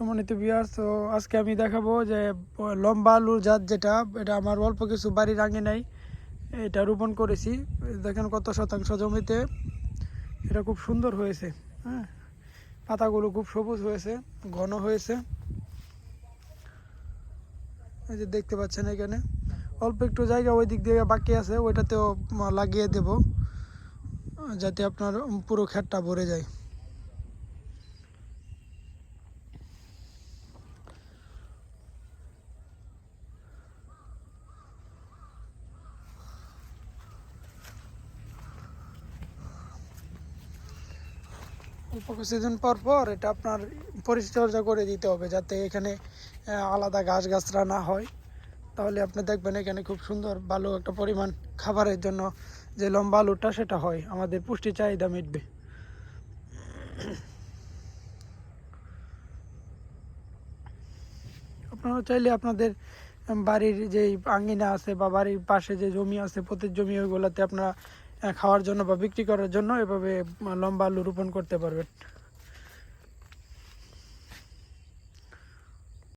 সম্মানিত বিয়ার তো আজকে আমি দেখাবো যে লম্বা আলুর জাত যেটা, এটা আমার অল্প কিছু বাড়ির আগে নাই এটা রোপণ করেছি। দেখেন কত শতাংশ জমিতে এটা খুব সুন্দর হয়েছে হ্যাঁ? পাতাগুলো খুব সবুজ হয়েছে, ঘন হয়েছে। এই যে দেখতে পাচ্ছেন এখানে, অল্প একটু জায়গা ওই দিক দিয়ে বাকি আছে, ওইটাতেও লাগিয়ে দেব, যাতে আপনার পুরো ক্ষেতটা ভরে যায়। অল্প কিছুদিন পর পর এটা আপনার পরিচর্যা করে দিতে হবে যাতে এখানে আলাদা গাছ গাছরা না হয়। তাহলে আপনি দেখবেন এখানে খুব সুন্দর ভালো একটা পরিমাণ খাবারের জন্য যে লম্বা আলুটা সেটা হয়। আমাদের পুষ্টি চাহিদা মিটবে। আপনারা চাইলে আপনাদের বাড়ির যে আঙ্গিনা আছে বা বাড়ির পাশে যে জমি আছে প্রত্যেক জমি, ওইগুলোতে আপনারা খাওয়ার জন্য বা বিক্রি করার জন্য এভাবে লম্বা আলু রোপণ করতে পারবেন